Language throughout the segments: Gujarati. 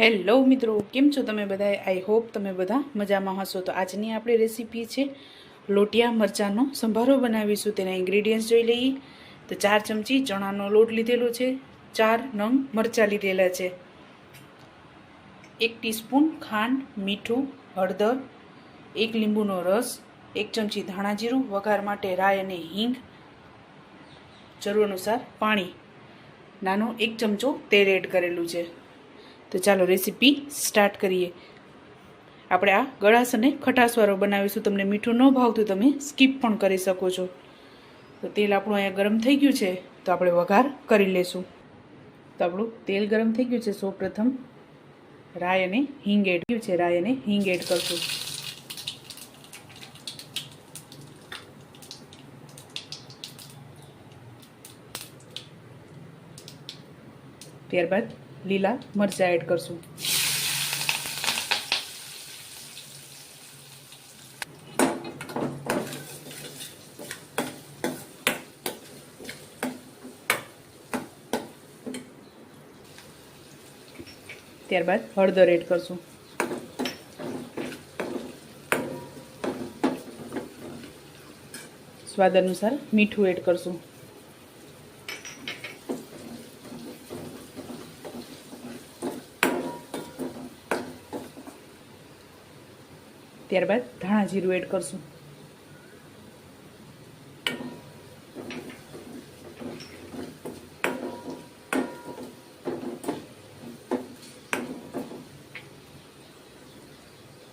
હેલો મિત્રો, કેમ છો તમે બધા આઈ હોપ તમે બધા મજામાં હશો. તો આજની આપણી રેસીપી છે લોટિયા મરચાંનો સંભારો બનાવીશું. તેના ઇન્ગ્રેડિયન્ટ્સ જોઈ લઈએ. તો ચાર ચમચી ચણાનો લોટ લીધેલો છે. ચાર નંગ મરચાં લીધેલા છે. એક ટીસ્પૂન ખાંડ, મીઠું, હળદર, એક લીંબુનો રસ, એક ચમચી ધાણા જીરું, વઘાર માટે રાય અને હિંગ, જરૂર અનુસાર પાણી. નાનો એક ચમચો તેલ એડ કરેલું છે. તો ચાલો રેસીપી સ્ટાર્ટ કરીએ. આપણે આ ગળાશ અને ખટાશવાળો બનાવીશું. તમને મીઠું ન ભાવતું તમે સ્કીપ પણ કરી શકો છો. તો તેલ આપણું અહીંયા ગરમ થઈ ગયું છે, તો આપણે વઘાર કરી લેશું. તો આપણું તેલ ગરમ થઈ ગયું છે સૌ પ્રથમ રાય અને હિંગ એડ ગયું છે રાય અને હિંગ એડ કરશું. ત્યારબાદ લીલા મરચાં એડ કરશું. ત્યારબાદ હળદર એડ કરશું. સ્વાદ અનુસાર મીઠું એડ કરશું. ત્યારબાદ ધાણા જીરું એડ કરશું.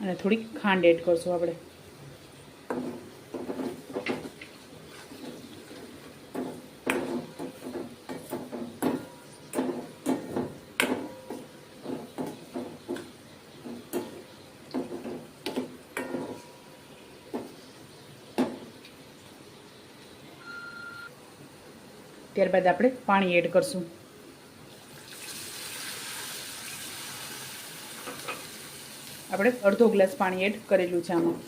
અને થોડીક ખાંડ એડ કરશું આપણે. ત્યારબાદ આપણે પાણી એડ કરશું. આપણે અડધો ગ્લાસ પાણી એડ કરેલું છે આમાં.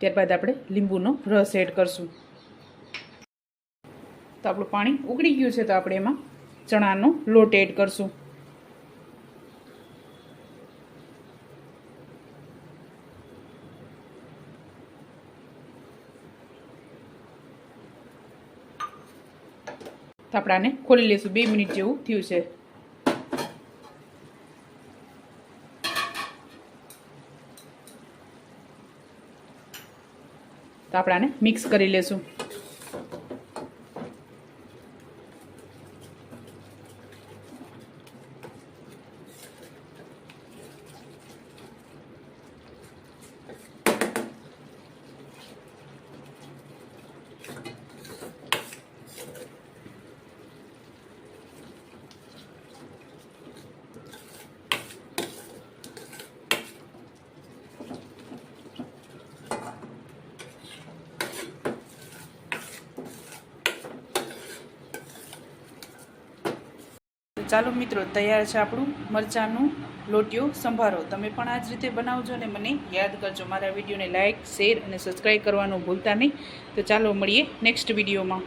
ત્યારબાદ આપણે લીંબુનો રસ એડ કરશું. તો આપણું પાણી ઉકળી ગયું છે તો આપણે એમાં ચણાનો લોટ એડ કરશું. આપણે આને ખોલી લઈશું. બે મિનિટ જેવું થયું છે. તો આપણે આને મિક્સ કરી લેશું ચાલો મિત્રો, તૈયાર છે આપણું મરચાંનું લોટિયો સંભારો. તમે પણ આ જ રીતે બનાવજો અને મને યાદ કરજો. મારા વિડીયોને લાઇક શેર અને સબસ્ક્રાઈબ કરવાનું ભૂલતા નહીં. તો ચાલો મળીએ નેક્સ્ટ વિડીયોમાં.